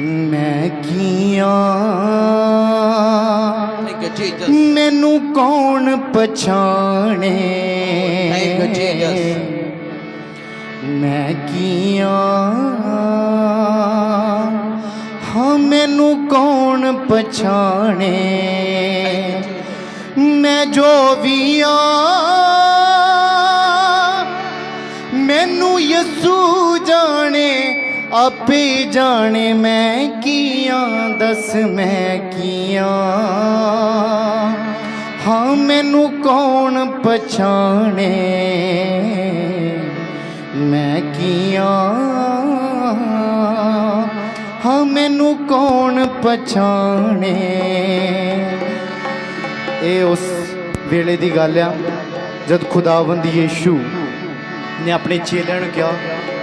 ਮੈਂ ਕੀਆਂ. ਮੈਨੂੰ ਕੌਣ ਪਛਾਣੇ. ਮੈਂ ਕੀਆਂ? ਹਾਂ ਮੈਨੂੰ ਕੌਣ ਪਛਾਣੇ? ਮੈਂ ਜੋ ਵੀ ਆ ਮੈਨੂੰ ਆਪੇ ਜਾਣੇ ਮੈਂ ਕੀਆਂ, ਦੱਸ ਮੈਂ ਕੀਆਂ। ਹਾਂ, ਮੈਨੂੰ ਕੌਣ ਪਛਾਣੇ? ਮੈਂ ਕੀਆਂ। ਹਾਂ, ਮੈਨੂੰ ਕੌਣ ਪਛਾਣੇ? ਇਹ ਉਸ ਵੇਲੇ ਦੀ ਗੱਲ ਆ, ਜਦ ਖੁਦਾਵੰਦ ਯੀਸ਼ੂ ਨੇ ਆਪਣੇ ਚੇਲਿਆਂ ਨੂੰ ਕਿਹਾ,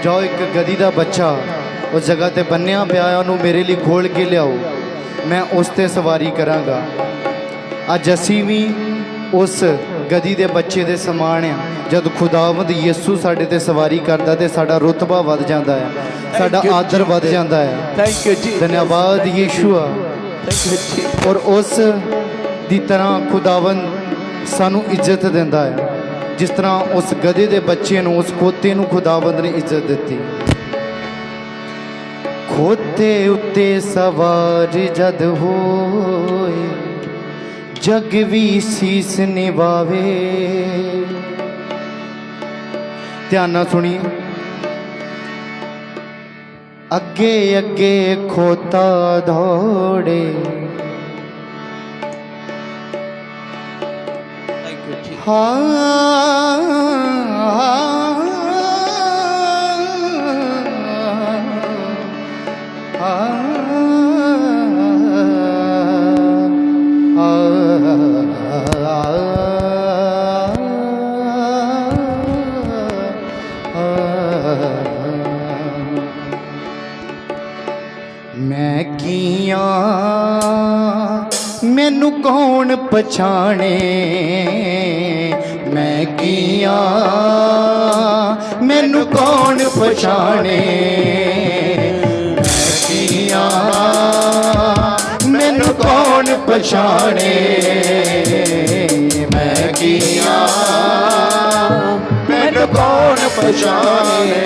ਜਾਓ ਇੱਕ ਗਦੀ ਦਾ ਬੱਚਾ ਉਸ ਜਗ੍ਹਾ ਤੇ ਬੰਨਿਆ ਪਿਆ ਉਹਨੂੰ ਮੇਰੇ ਲਈ ਖੋਲ ਕੇ ਲਿਆਓ। ਮੈਂ ਉਸ ਤੇ ਸਵਾਰੀ ਕਰਾਂਗਾ। ਅੱਜ ਅਸੀਂ ਵੀ ਉਸ ਗਦੀ ਦੇ ਬੱਚੇ ਦੇ ਸਮਾਨ ਆ। ਜਦ ਖੁਦਾਵੰਦ ਯਿਸੂ ਸਾਡੇ ਤੇ ਸਵਾਰੀ ਕਰਦਾ ਤੇ ਸਾਡਾ ਰੁਤਬਾ ਵੱਧ ਜਾਂਦਾ ਹੈ ਸਾਡਾ ਆਦਰ ਵੱਧ ਜਾਂਦਾ ਹੈ Thank you, Jesus. ਧੰਨਵਾਦ ਯੀਸ਼ੂਆ. ਔਰ ਉਸ ਦੀ ਤਰ੍ਹਾਂ ਖੁਦਾਵੰਦ ਸਾਨੂੰ ਇੱਜ਼ਤ ਦਿੰਦਾ ਹੈ ਜਿਸ ਤਰ੍ਹਾਂ ਉਸ ਗਧੇ ਦੇ ਬੱਚੇ ਨੂੰ ਉਸ ਖੋਤੇ ਨੂੰ ਖੁਦਾਵੰਦ ਨੇ ਇੱਜ਼ਤ ਦਿੱਤੀ। ਖੋਤੇ ਉੱਤੇ ਸਵਾਰ ਜਦ ਹੋਏ ਜਗ ਵੀ ਸੀਸ ਨਿਵਾਵੇ ਧਿਆਨ ਨਾਲ ਸੁਣੀਏ। ਅੱਗੇ ਅੱਗੇ ਖੋਤਾ ਦੌੜੇ। Thank you, ਕੌਣ ਪਛਾਣੇ ਮੈਂ ਕੀਆਂ? ਮੈਨੂੰ ਕੌਣ ਪਛਾਣੇ? ਮੈਂ ਕੀਆਂ? ਮੈਨੂੰ ਕੌਣ ਪਛਾਣੇ? ਮੈਂ ਕੀਆਂ? ਮੈਨੂੰ ਕੌਣ ਪਛਾਣੇ?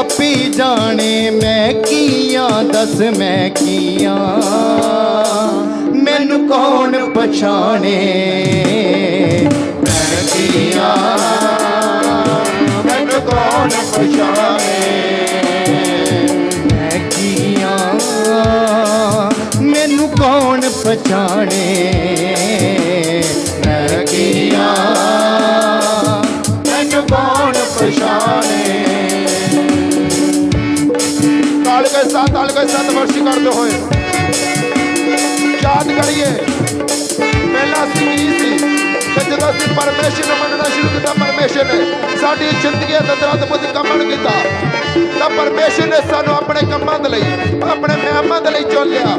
ਆਪੇ ਜਾਣੇ ਮੈਂ ਕੀਆਂ, ਦੱਸ ਮੈਂ ਕੀਆਂ। ਮੈਨੂੰ ਕੌਣ ਪਛਾਣੇ? ਮੈਂ ਕੀਆਂ, ਮੈਨੂੰ ਕੌਣ ਪਛਾਣੇ? ਮੈਂ ਕੀਆਂ, ਮੈਨੂੰ ਕੌਣ ਪਛਾਣੇ? ਤਾਲ ਤਾਲ ਕੇ ਸਾਥ ਕਰਦੇ ਹੋਏ। ਯਾਦ ਕਰੀਏ, ਪਹਿਲਾ ਸੀ ਕੀ ਸੀ ਕਿ ਜਦੋਂ ਅਸੀਂ ਪਰਮੇਸ਼ਰ ਨੂੰ ਮੰਨਣਾ ਸ਼ੁਰੂ ਕੀਤਾ, ਪਰਮੇਸ਼ਰ ਨੇ ਸਾਡੀ ਜ਼ਿੰਦਗੀ ਦੇ ਦਰਦ ਅਦਭੁਤ ਕੰਮਣ ਕੀਤਾ। ਤਾਂ ਪਰਮੇਸ਼ਰ ਨੇ ਸਾਨੂੰ ਆਪਣੇ ਕੰਮਾਂ ਦੇ ਲਈ, ਆਪਣੇ ਮਹਿਮਾਂ ਦੇ ਲਈ ਚੋਲਿਆ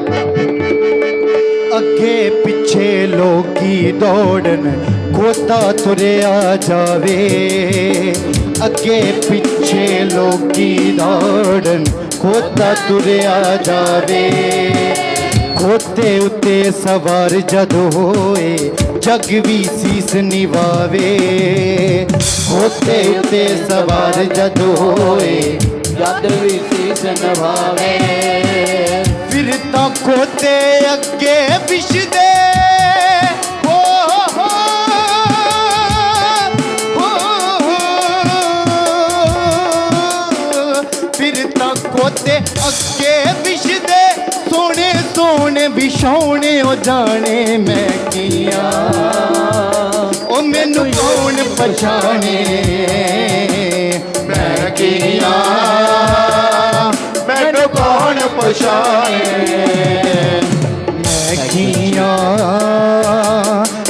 ਅੱਗੇ ਪਿੱਛੇ ਲੋਕੀ ਦੌੜਨ ਖੋਤਾ ਤੁਰਿਆ ਜਾਵੇ। ਅੱਗੇ ਪਿੱਛੇ ਲੋਕੀ ਦੌੜਨ ਖੋਤਾ ਤੁਰਿਆ ਜਾਵੇ। ਖੋਤੇ ਉੱਤੇ ਸਵਾਰ ਜਦ ਹੋਏ, ਜਗ ਵੀ ਸੀਸ ਨਿਵਾਵੇ। ਖੋਤੇ ਉੱਤੇ ਸਵਾਰ ਜਦ ਹੋਏ ਜਦ ਵੀ ਸੀਸ ਨਵਾਵੇ। ਫਿਰ ਤਾਂ ਖੋਤੇ ਅੱਗੇ ਵਿਛਦੇ ਅੱਗੇ ਵਿਛਦੇ ਸੋਹਣੇ ਸੋਹਣੇ ਵਿਛਾਉਣੇ ਉਹ ਜਾਣੇ ਮੈਂ ਕੀਆਂ। ਉਹ ਮੈਨੂੰ ਕੌਣ ਪਛਾਣੇ? ਮੈਂ ਕੀਆਂ। ਮੈਨੂੰ ਕੌਣ ਪਛਾਣੇ? ਮੈਂ ਕੀਆਂ।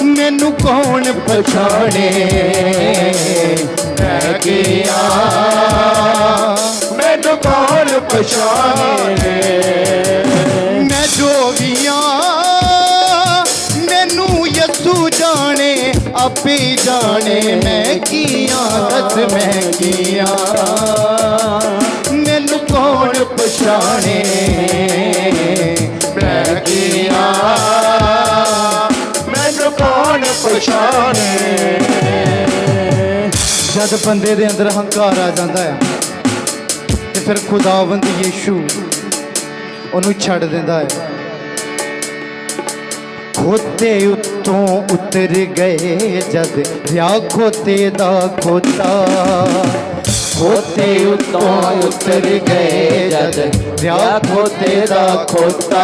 ਮੈਨੂੰ ਕੌਣ ਪਛਾਣੇ? ਮੈਂ ਕੀਆਂ। ਪਛਾਣੇ। ਮੈਂ ਜੋਗੀਆਂ, ਮੈਨੂੰ ਯਸੂ ਜਾਣੇ, ਆਪੇ ਜਾਣੇ ਮੈਂ ਕੀਆਂ ਮੈਂ ਕੀਆ ਮੈਨੂੰ ਕੌਣ ਪਛਾਣੇ? ਮੈਂ ਕੀਆ ਮੈਨੂੰ ਕੌਣ ਪਛਾਣੇ? ਜਦ ਬੰਦੇ ਦੇ ਅੰਦਰ ਹੰਕਾਰ ਆ ਜਾਂਦਾ ਹੈ ਤੇ ਫਿਰ ਖੁਦਾਵੰਦ ਯੀਸ਼ੂ ਉਹਨੂੰ ਛੱਡ ਦਿੰਦਾ ਹੈ। ਖੋਤੇ ਉੱਤੋਂ ਉਤਰ ਗਏ ਜਦ ਵਿਆਹ ਖੋਤੇ ਦਾ ਖੋਤਾ। ਖੋਤੇ ਉੱਤੋਂ ਉਤਰ ਗਏ ਜਦ ਵਿਆਹ ਖੋਤੇ ਦਾ ਖੋਤਾ।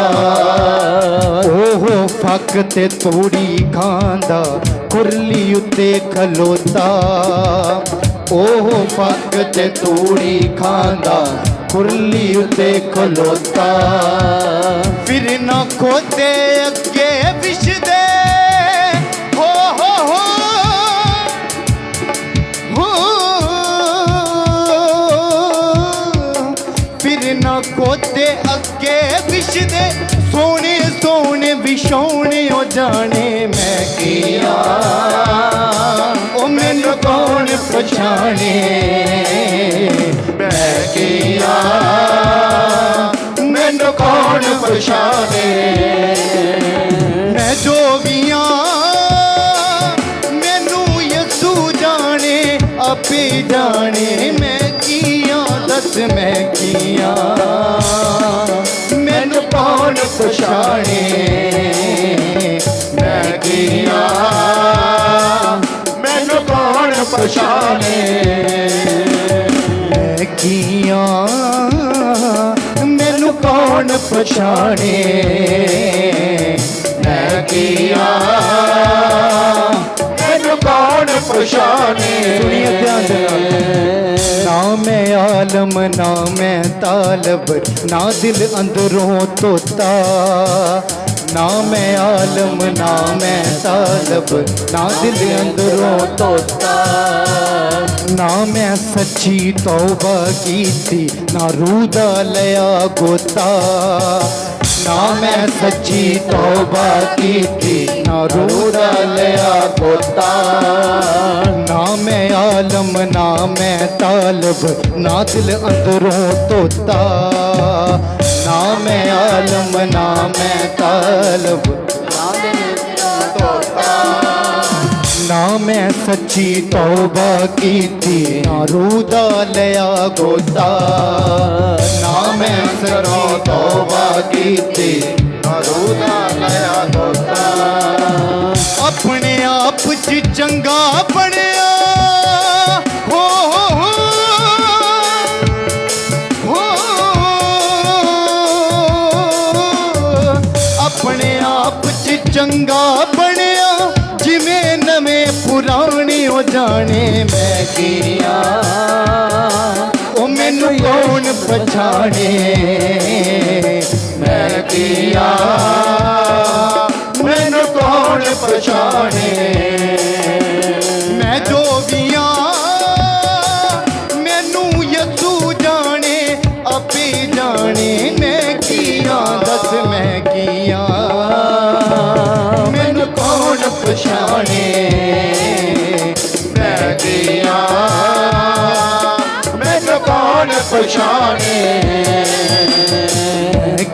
ਉਹ ਫੱਕ ਤੇ ਤੋੜੀ ਖਾਂਦਾ, ਕੁਰਲੀ ਉੱਤੇ ਖਲੋਤਾ। ਉਹ ਪੱਗ ਤੇ ਤੂੜੀ ਖਾਂਦਾ ਕੁਰਲੀ ਉੱਤੇ ਖਲੋਤਾ। ਫਿਰ ਨਾ ਖੋਤੇ, ਅੱਗੇ ਵਿਛਦੇ। ਹੋ ਹੋ ਹੋ। ਫਿਰ ਨਾ ਕੋਤੇ ਅੱਗੇ ਵਿਛਦੇ। ਸੋਹਣੇ ਸੋਹਣੇ ਵਿਛਾਉਣੇ, ਉਹ ਜਾਣੇ ਮੈਂ ਕੀਆ ਪਛਾਣੇ ਮੈਂ ਕੀਆ ਮੈਨੂੰ ਕੌਣ ਪਛਾਣੇ? ਮੈਂ ਜੋਗੀਆਂ ਮੈਨੂੰ ਯਸੂ ਜਾਣੇ, ਆਪੇ ਜਾਣੇ। ਮੈਂ ਕੀਆਂ ਦੱਸ ਮੈਂ ਕੀਆਂ ਮੈਨੂੰ ਕੌਣ ਪਛਾਣੇ? ਮੈਂ ਕੀਆ ਪਛਾਣੇ। ਕੀਆਂ ਮੈਨੂੰ ਕੌਣ ਪਛਾਣੇ? ਮੈਂ ਕੀਆ ਮੈਨੂੰ ਕੌਣ ਪਛਾਣੇ? ਸੁਣੀਏ ਧਿਆਨ ਨਾਲ। ਨਾ ਮੈਂ ਆਲਮ ਨਾ ਮੈਂ ਤਾਲਬ ਨਾ ਦਿਲ ਅੰਦਰੋਂ ਤੋਤਾ। ਨਾ ਮੈਂ ਆਲਮ ਨਾ ਮੈਂ ਤਾਲਬ ਨਾ ਦਿਲ ਅੰਦਰੋਂ ਤੋਤਾ। ਨਾ ਮੈਂ ਸੱਚੀ ਤੌਬਾ ਕੀਤੀ, ਨਾ ਰੂਹ ਦਾ ਲਿਆ ਗੋਤਾ। ਨਾ ਮੈਂ ਸੱਚੀ ਤੌਬਾ ਕੀਤੀ, ਨਾ ਰੂਹ ਦਾ ਲਿਆ ਗੋਤਾ। ਨਾ ਮੈਂ ਆਲਮ ਨਾ ਮੈਂ ਤਾਲਬ, ਨਾ ਦਿਲ ਅੰਦਰੋਂ ਤੋਤਾ। ਨਾ ਮੈਂ ਆਲਮ ਨਾ ਮੈਂ ਨਾ ਮੈਂ ਸੱਚੀ ਤੌਬਾ ਕੀਤੀ, ਨਾ ਰੂਦਾ ਲਿਆ ਗੋਤਾ। ਨਾ ਮੈਂ ਸਰੋਂ ਤੌਬਾ ਆਪ ਚ ਚੰਗਾ ਬਣਿਆ, ਜਿਵੇਂ ਨਵੇਂ ਪੁਰਾਣੇ ਉਹ ਜਾਣੇ ਮੈਂ ਕੀਆ। ਉਹ ਮੈਨੂੰ ਕੌਣ ਪਛਾਣੇ? ਮੈਂ ਕੀਆ। ਮੈਨੂੰ ਕੌਣ ਪਛਾਣੇ? ਪਛਾਣੇ।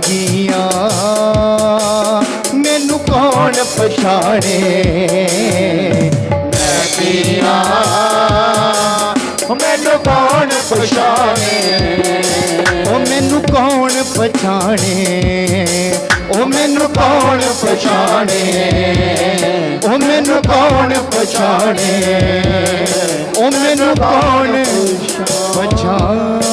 ਕੀਆਂ ਮੈਨੂੰ ਕੌਣ ਪਛਾਣੇ? ਮੈਂ ਕੀਆ ਮੈਨੂੰ ਕੌਣ ਪਛਾਣੇ? ਉਹ ਮੈਨੂੰ ਕੌਣ ਪਛਾਣੇ? ਉਹ ਮੈਨੂੰ ਕੌਣ ਪਛਾਣੇ? ਉਹ ਮੈਨੂੰ ਕੌਣ ਪਛਾਣੇ? ਉਹ ਮੈਨੂੰ ਕੌਣ ਪਛਾਣੇ?